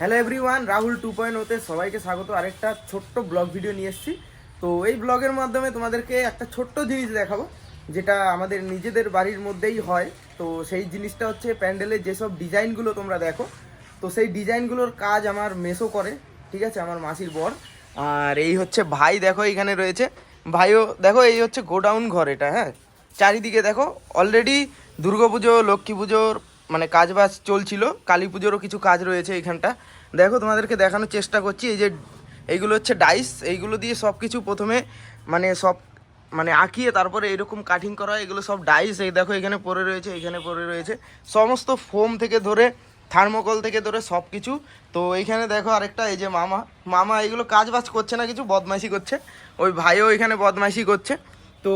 Hello everyone Rahul two point ওতে সবাইকে স্বাগত। আরেকটা ছোট্ট ব্লগ ভিডিও নিয়ে এসেছি। তো এই ব্লগের মাধ্যমে তোমাদেরকে একটা ছোট্ট জিনিস দেখাবো, যেটা আমাদের নিজেদের বাড়ির মধ্যেই হয়। তো সেই জিনিসটা হচ্ছে প্যান্ডেলের যেসব ডিজাইনগুলো তোমরা দেখো, তো সেই ডিজাইনগুলোর কাজ আমার মেসো করে, ঠিক আছে, আমার মাসির বর। আর এই হচ্ছে ভাই, দেখো এখানে রয়েছে। ভাইও, দেখো এই হচ্ছে গোডাউন ঘর এটা হ্যাঁ? চারিদিকে দেখো অলরেডি দুর্গাপুজো, লক্ষ্মী পুজোর মানে কাজ বাজ চলছিল, কালী পুজোরও কিছু কাজ রয়েছে এখানটা। দেখো, তোমাদেরকে দেখানোর চেষ্টা করছি, এই যে এইগুলো হচ্ছে ডাইস এইগুলো দিয়ে সব কিছু প্রথমে মানে সব মানে আঁকিয়ে তারপরে এরকম কাটিং করা হয়, এগুলো সব ডাইস এই দেখো এখানে পড়ে রয়েছে, এখানে পড়ে রয়েছে। সমস্ত ফোম থেকে ধরে থার্মোকল থেকে ধরে সব কিছু তো এইখানে দেখো আরেকটা, এই যে মামা মামা এইগুলো কাজ বাজ করছে না, কিছু বদমাইশি করছে। ওই ভাইও এখানে বদমাইশি করছে। তো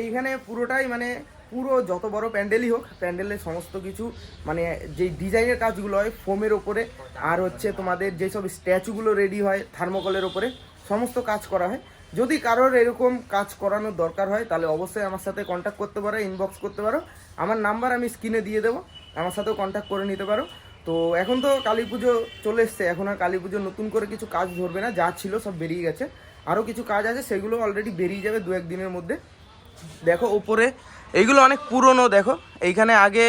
এইখানে পুরোটাই মানে পুরো যত বড় প্যান্ডেলই হোক, প্যান্ডেলের সমস্ত কিছু মানে যেই ডিজাইনের কাজগুলো হয়, ফোমের ওপরে, আর হচ্ছে তোমাদের যেসব স্ট্যাচুগুলো রেডি হয়, থার্মোকলের ওপরে, সমস্ত কাজ করা হয়। যদি কারোর এরকম কাজ করানোর দরকার হয়, তাহলে অবশ্যই আমার সাথে কন্ট্যাক্ট করতে পারো ইনবক্স করতে পারো। আমার নাম্বার আমি স্ক্রিনে দিয়ে দেবো, আমার সাথেও কন্ট্যাক্ট করে নিতে পারো। তো এখন তো কালী পুজো চলে এসছে, এখন আর কালী পুজো নতুন করে কিছু কাজ ধরবে না, যা ছিল সব বেরিয়ে গেছে। আরও কিছু কাজ আছে, সেগুলো অলরেডি বেরিয়ে যাবে দু একদিনের মধ্যে। দেখো উপরে এইগুলো অনেক পুরনো দেখো। এইখানে আগে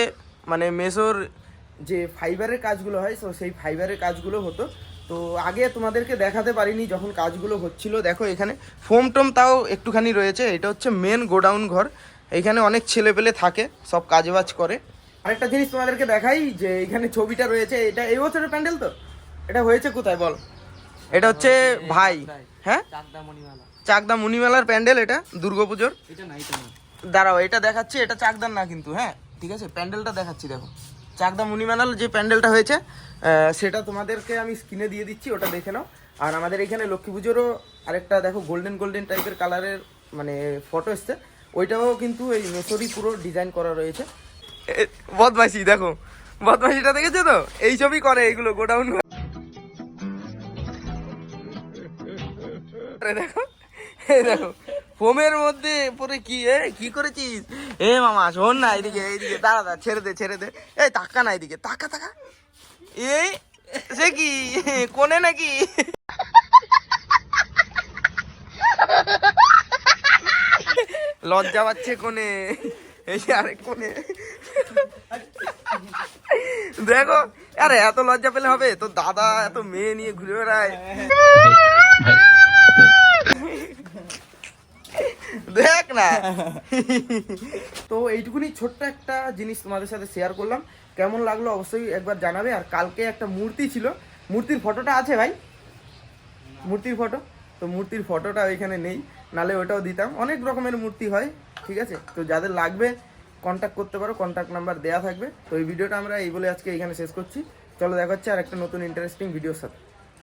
মানে মেসোর যে ফাইবারের কাজগুলো হয় তো সেই ফাইবারের কাজগুলো হতো। তো আগে তোমাদেরকে দেখাতে পারিনি যখন কাজগুলো হচ্ছিল। দেখো এখানে ফোম টোম তাও একটুখানি রয়েছে। এটা হচ্ছে মেন গোডাউন ঘর। এইখানে অনেক ছেলেপেলে থাকে সব কাজবাজ করে। আরেকটা জিনিস তোমাদেরকে দেখাই যে এখানে ছবিটা রয়েছে। এটা এই বছরের প্যান্ডেল তো? এটা হয়েছে কোথায় বল? এটা হচ্ছে ভাই। হ্যাঁ? চাকদা মুনিমেলার প্যান্ডেল এটা দুর্গাপুজোর। এটা নাই তো না। দাঁড়াও এটা দেখাচ্ছি এটা চাকদার না কিন্তু হ্যাঁ ঠিক আছে প্যান্ডেলটা দেখাচ্ছি দেখো। চাকদা মুনিমানাল যে প্যান্ডেলটা হয়েছে সেটা তোমাদেরকে আমি স্ক্রিনে দিয়ে দিচ্ছি ওটা দেখে নাও। আর আমাদের এখানে লক্ষ্মী পুজোরও আরেকটা দেখো গোল্ডেন গোল্ডেন টাইপের কালারের মানে ফটো এসছে। ওইটাও কিন্তু এই মেসরি পুরো ডিজাইন করা রয়েছে। বদমাইশি দেখো। বদমাইশিটা দেখেছ তো? এই ছবি করে এইগুলো গোডাউন দেখো ফোমের মধ্যে পরে কি, এ, কি করেছিস? এ মামা, শোন না, এদিকে এইদিকে দাঁড়া দাঁড়া, ছেড়ে দে ছেড়ে দে। এই তাকা না এদিকে, তাকা তাকা। এই সে কি? কোনে নাকি? লজ্জা পাচ্ছে কোনে এই যে আরেক কোনে দেখো, আরে, এত লজ্জা পেলে হবে? তো দাদা, এত মেয়ে নিয়ে ঘুরে বেড়ায়। দেখ না। তো এইটুকুনি ছোট্ট একটা জিনিস তোমাদের সাথে শেয়ার করলাম। কেমন লাগল অবশ্যই একবার জানাবে। আর কালকে একটা মূর্তি ছিল। মূর্তির ফটোটা আছে ভাই? মূর্তির ফটো তো মূর্তির ফটোটা ওইখানে নেই। নালে ওটাও দিতাম। অনেক রকমের মূর্তি হয়, ঠিক আছে? তো যাদের লাগবে কন্ট্যাক্ট করতে পারো। কন্ট্যাক্ট নাম্বার দেওয়া থাকবে। তো এই ভিডিওটা আমরা এই বলে আজকে এখানে শেষ করছি। চলো দেখা হচ্ছে আর একটা নতুন ইন্টারেস্টিং ভিডিওর সাথে।